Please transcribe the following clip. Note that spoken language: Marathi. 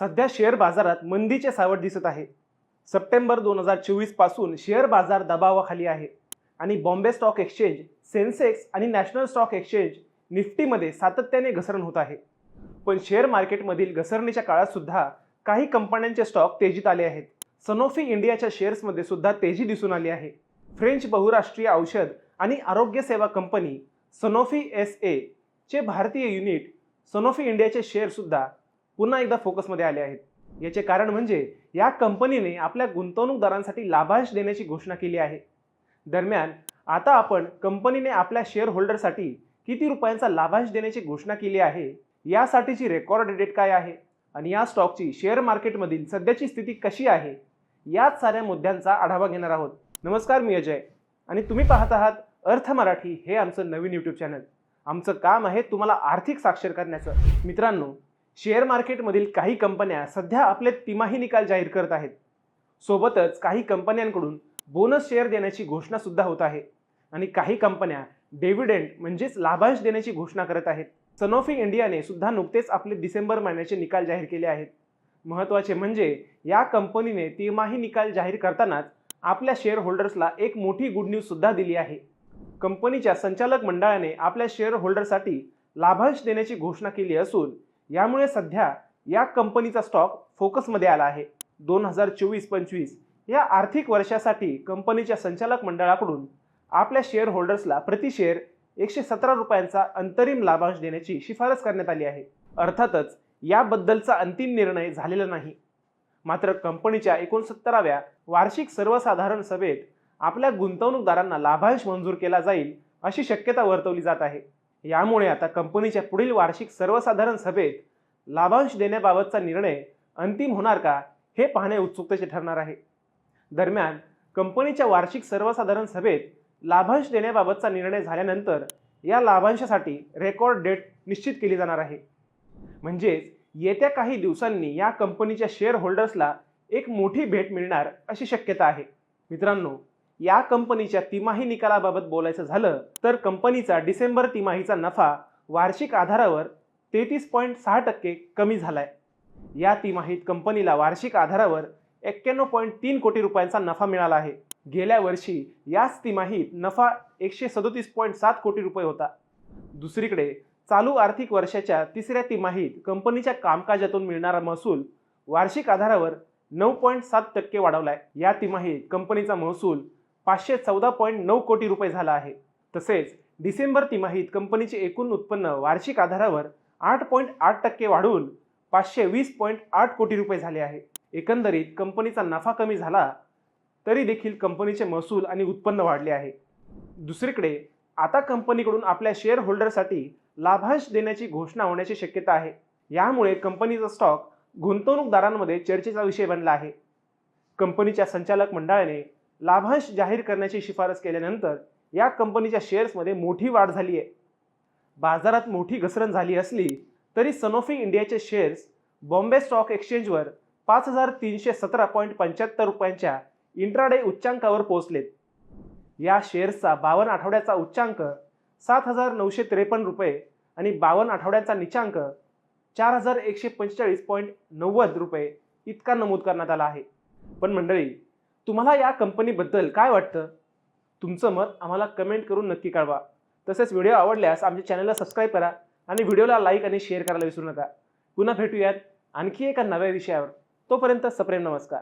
सध्या शेअर बाजारात मंदीचे सावट दिसत आहे. सप्टेंबर दोन हजार चोवीसपासून शेअर बाजार दबावाखाली आहे. आणि बॉम्बे स्टॉक एक्सचेंज सेन्सेक्स आणि नॅशनल स्टॉक एक्सचेंज निफ्टीमध्ये सातत्याने घसरण होत आहे. पण शेअर मार्केटमधील घसरणीच्या काळात सुद्धा काही कंपन्यांचे स्टॉक तेजीत आले आहेत. सनोफी इंडियाच्या शेअर्समध्ये सुद्धा तेजी दिसून आली आहे. फ्रेंच बहुराष्ट्रीय औषध आणि आरोग्य सेवा कंपनी सनोफी एस ए चे भारतीय युनिट सनोफी इंडियाचे शेअर सुद्धा पुन्हा एकदा फोकसमध्ये आले आहेत. याचे कारण म्हणजे या कंपनीने आपल्या गुंतवणूकदारांसाठी लाभांश देण्याची घोषणा केली आहे. दरम्यान आता आपण कंपनीने आपल्या शेअर होल्डरसाठी किती रुपयांचा लाभांश देण्याची घोषणा केली आहे यासाठीची रेकॉर्ड डेट काय आहे आणि या स्टॉकची शेअर मार्केटमधील सध्याची स्थिती कशी आहे याच साऱ्या मुद्द्यांचा आढावा घेणार आहोत. नमस्कार मी अजय. आणि तुम्ही पाहत आहात अर्थ मराठी हे आमचं नवीन यूट्यूब चॅनल आमचं काम आहे तुम्हाला आर्थिक साक्षर करण्याचं. मित्रांनो शेअर मार्केटमधील काही कंपन्या सध्या आपले तिमाही निकाल जाहीर करत आहेत. सोबतच काही कंपन्यांकडून बोनस शेअर देण्याची घोषणा सुद्धा होत आहे. आणि काही कंपन्या डेव्हिडेंट म्हणजेच लाभांश देण्याची घोषणा करत आहेत. सनोफी इंडियाने सुद्धा नुकतेच आपले डिसेंबर महिन्याचे निकाल जाहीर केले आहेत. महत्त्वाचे म्हणजे या कंपनीने तिमाही निकाल जाहीर करतानाच आपल्या शेअर होल्डर्सला एक मोठी गुड न्यूज सुद्धा दिली आहे. कंपनीच्या संचालक मंडळाने आपल्या शेअर होल्डरसाठी लाभांश देण्याची घोषणा केली असून यामुळे सध्या या कंपनीचा स्टॉक फोकसमध्ये आला आहे. दोन हजार चोवीस पंचवीस या आर्थिक वर्षासाठी कंपनीच्या संचालक मंडळाकडून आपल्या शेअर होल्डर्सला प्रति शेअर एकशे सतरा रुपयांचा अंतरिम लाभांश देण्याची शिफारस करण्यात आली आहे. अर्थातच याबद्दलचा अंतिम निर्णय झालेला नाही. मात्र कंपनीच्या एकोणसत्तराव्या वार्षिक सर्वसाधारण सभेत आपल्या गुंतवणूकदारांना लाभांश मंजूर केला जाईल अशी शक्यता वर्तवली जात आहे. यामुळे आता कंपनीच्या पुढील वार्षिक सर्वसाधारण सभेत लाभांश देण्याबाबतचा निर्णय अंतिम होणार का हे पाहणे उत्सुकतेचे ठरणार आहे. दरम्यान कंपनीच्या वार्षिक सर्वसाधारण सभेत लाभांश देण्याबाबतचा निर्णय झाल्यानंतर या लाभांशासाठी रेकॉर्ड डेट निश्चित केली जाणार आहे. म्हणजेच येत्या काही दिवसांनी या कंपनीच्या शेअर होल्डर्सला एक मोठी भेट मिळणार अशी शक्यता आहे. मित्रांनो या कंपनीच्या तिमाही निकालाबाबत बोलायचं झालं तर कंपनीचा डिसेंबर तिमाहीचा नफा वार्षिक आधारावर तेहतीस पॉईंट सहा टक्के कमी झालाय. या तिमाहीत कंपनीला वार्षिक आधारावर एक्क्याण्णव पॉईंट तीन कोटी रुपयांचा नफा मिळाला आहे. गेल्या वर्षी याच तिमाहीत नफा एकशे सदोतीस पॉईंट सात कोटी रुपये होता. दुसरीकडे चालू आर्थिक वर्षाच्या तिसऱ्या तिमाहीत कंपनीच्या कामकाजातून मिळणारा महसूल वार्षिक आधारावर नऊ पॉईंट सात टक्के वाढवलाय. या तिमाहीत कंपनीचा महसूल पाचशे चौदा पॉईंट नऊ कोटी रुपये झाला आहे. तसेच डिसेंबर तिमाहीत कंपनीचे एकूण उत्पन्न वार्षिक आधारावर आठ पॉईंट आठ टक्के वाढून पाचशे वीस पॉईंट आठ कोटी रुपये झाले आहे. एकंदरीत कंपनीचा नफा कमी झाला तरी देखील कंपनीचे महसूल आणि उत्पन्न वाढले आहे. दुसरीकडे आता कंपनीकडून आपल्या शेअर होल्डरसाठी लाभांश देण्याची घोषणा होण्याची शक्यता आहे. यामुळे कंपनीचा स्टॉक गुंतवणूकदारांमध्ये चर्चेचा विषय बनला आहे. कंपनीच्या संचालक मंडळाने लाभांश जाहीर करण्याची शिफारस केल्यानंतर या कंपनीच्या शेअर्समध्ये मोठी वाढ झाली आहे. बाजारात मोठी घसरण झाली असली तरी सनोफी इंडियाचे शेअर्स बॉम्बे स्टॉक एक्सचेंजवर पाच हजार तीनशे सतरा पॉईंट पंच्याहत्तर रुपयांच्या इंट्राडे उच्चांकावर पोहोचलेत. या शेअर्सचा बावन्न आठवड्याचा उच्चांक सात हजार नऊशे त्रेपन्न रुपये आणि बावन्न आठवड्यांचा निचांक चार हजार एकशे पंचेचाळीस पॉईंट नव्वद रुपये इतका नमूद करण्यात आला आहे. पण मंडळी तुम्हाला या कंपनीबद्दल काय वाटतं? तुमचं मत आम्हाला कमेंट करून नक्की कळवा. तसेच व्हिडिओ आवडल्यास आमच्या चॅनलला सबस्क्राईब करा आणि व्हिडिओला लाईक आणि शेअर करायला विसरू नका. पुन्हा भेटूयात आणखी एका नव्या विषयावर. तोपर्यंत सप्रेम नमस्कार.